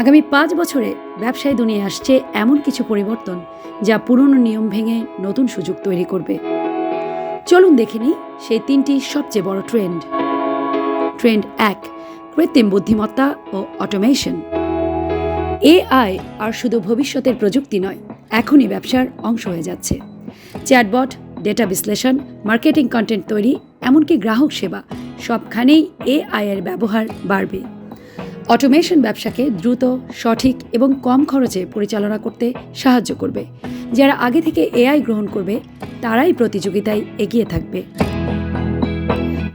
আগামী পাঁচ বছরে ব্যবসায় দুনিয়া আসছে এমন কিছু পরিবর্তন যা পুরনো নিয়ম ভেঙে নতুন সুযোগ তৈরি করবে। চলুন দেখে নিই সেই তিনটি সবচেয়ে বড় ট্রেন্ড। ট্রেন্ড এক, কৃত্রিম বুদ্ধিমত্তা ও অটোমেশন। এআই আর শুধু ভবিষ্যতের প্রযুক্তি নয়, এখনই ব্যবসার অংশ হয়ে যাচ্ছে। চ্যাটবট, ডেটা বিশ্লেষণ, মার্কেটিং কন্টেন্ট তৈরি, এমনকি গ্রাহক সেবা, সবখানেই এআই এর ব্যবহার বাড়বে। অটোমেশন ব্যবসাকে দ্রুত, সঠিক এবং কম খরচে পরিচালনা করতে সাহায্য করবে। যারা আগে থেকে এআই গ্রহণ করবে, তারাই প্রতিযোগিতায় এগিয়ে থাকবে।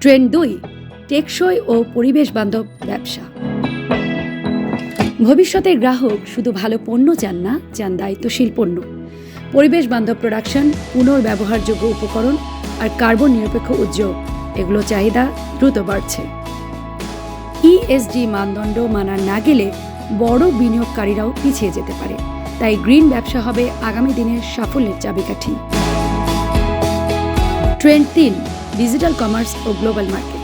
ট্রেন্ড দুই, টেকসই ও পরিবেশ বান্ধব ব্যবসা। ভবিষ্যতের গ্রাহক শুধু ভালো পণ্য চান না, চান দায়িত্বশীল পণ্য। পরিবেশ বান্ধব প্রোডাকশন পুনর্ব্যবহারযোগ্য উপকরণ আর কার্বন নিরপেক্ষ উদ্যোগ, এগুলো চাহিদা দ্রুত বাড়ছে। ইএসডি মানদণ্ড মানা না গেলে বড় বিনিয়োগকারীরাও পিছিয়ে যেতে পারে। তাই গ্রিন ব্যবসা হবে আগামী দিনের সাফল্যের চাবিকাঠি। ট্রেন্ড তিন ডিজিটাল কমার্স ও global market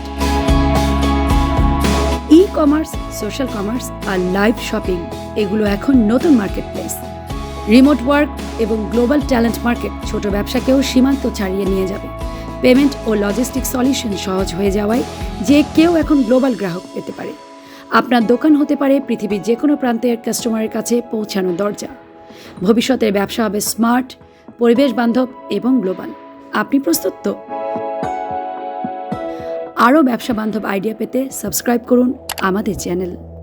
e commerce social commerce আর লাইভ শপিং এগুলো এখন নতুন মার্কেট প্লেস রিমোট ওয়ার্ক এবং গ্লোবাল ট্যালেন্ট মার্কেট ছোট ব্যবসাকেও সীমান্ত ছাড়িয়ে নিয়ে যাবে। পেমেন্ট ও লজিস্টিক সলিউশন সহজ হয়ে যাওয়ায় যে কেউ এখন গ্লোবাল গ্রাহক পেতে পারে। আপনার দোকান হতে পারে পৃথিবীর যে কোনো প্রান্তের কাস্টমারের কাছে পৌঁছানোর দরজা। ভবিষ্যতের ব্যবসা হবে স্মার্ট পরিবেশ বান্ধব এবং গ্লোবাল আপনি প্রস্তুত তো? আরও ব্যবসা বান্ধব আইডিয়া পেতে সাবস্ক্রাইব করুন আমাদের চ্যানেল